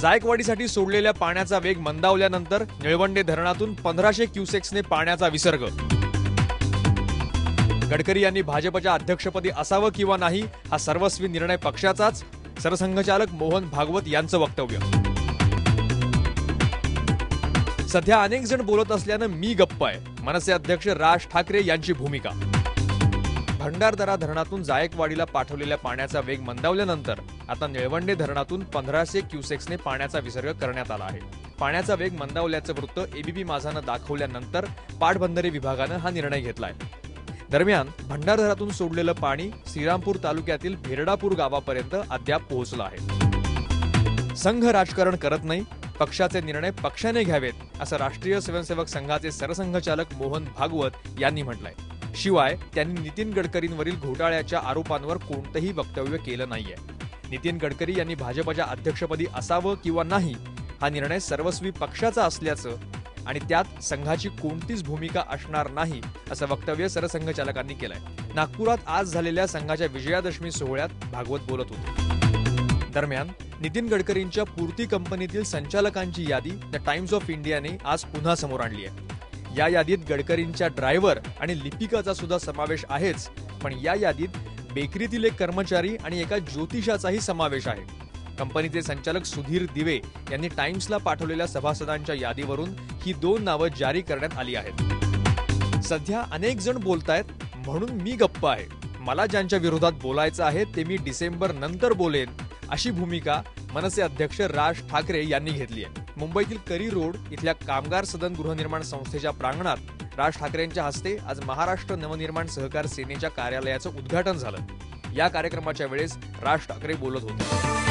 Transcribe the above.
जायकवाडीसाठी सोडलेल्या पाण्याचा वेग मंदावल्यानंतर निळवंडे धरणातून पंधराशे क्युसेक्सने पाण्याचा विसर्ग. गडकरी यांनी भाजपच्या अध्यक्षपदी असावं किंवा नाही हा सर्वस्वी निर्णय पक्षाचाच सरसंघचालक मोहन भागवत यांचं वक्तव्य. सध्या अनेक जण बोलत असल्यानं मी गप्प आहे. मनसे अध्यक्ष राज ठाकरे यांची भूमिका. भंडारदरा धरणातून जायकवाडीला पाठवलेल्या पाण्याचा वेग मंदावल्यानंतर आता निळवंडे धरणातून पंधराशे क्युसेक्सने पाण्याचा विसर्ग करण्यात आला आहे. पाण्याचा वेग मंदावल्याचं वृत्त एबीपी माझानं दाखवल्यानंतर पाटबंधारे विभागानं हा निर्णय घेतलाय. दरम्यान भंडारदरातून सोडलेलं पाणी श्रीरामपूर तालुक्यातील भेरडापूर गावापर्यंत अद्याप पोहोचलं आहे. संघ राजकारण करत नाही पक्षाचे निर्णय पक्षाने घ्यावेत असं राष्ट्रीय स्वयंसेवक संघाचे सरसंघचालक मोहन भागवत यांनी म्हटलंय. शिवाय त्यांनी नितीन गडकरींवरील घोटाळ्याच्या आरोपांवर कोणतंही वक्तव्य केलं नाहीये. नितीन गडकरी यांनी भाजपच्या अध्यक्षपदी असावं किंवा नाही हा निर्णय सर्वस्वी पक्षाचा असल्याचं आणि त्यात संघाची कोणतीच भूमिका असणार नाही असं वक्तव्य सरसंघचालकांनी केलंय. नागपुरात आज झालेल्या संघाच्या विजयादशमी सोहळ्यात भागवत बोलत होते. दरम्यान नितीन गडकरींच्या पूर्ती कंपनीतील संचालकांची यादी द टाइम्स ऑफ इंडियाने आज पुन्हा समोर आणली आहे. या यादीत गडकरींच्या ड्रायव्हर आणि लिपिकाचा सुद्धा समावेश आहेच. पण या यादीत बेकरीतील एक कर्मचारी आणि एका ज्योतिषाचाही समावेश आहे. कंपनीचे संचालक सुधीर दिवे यांनी टाइम्सला पाठवलेल्या सभासदांच्या यादीवरून ही दोन नावं जारी करण्यात आली आहेत. सध्या अनेक जण बोलतायत म्हणून मी गप्प आहे. मला ज्यांच्या विरोधात बोलायचं आहे ते मी डिसेंबर नंतर बोलेन. अशी भूमिका मनसे अध्यक्ष राज ठाकरे यांनी घेतली आहे. मुंबईतील करी रोड इथल्या कामगार सदन गृहनिर्माण संस्थेच्या प्रांगणात राज ठाकरेंच्या हस्ते आज महाराष्ट्र नवनिर्माण सहकार सेनेच्या कार्यालयाचं उद्घाटन झालं. या कार्यक्रमाच्या वेळेस राज ठाकरे बोलत होते.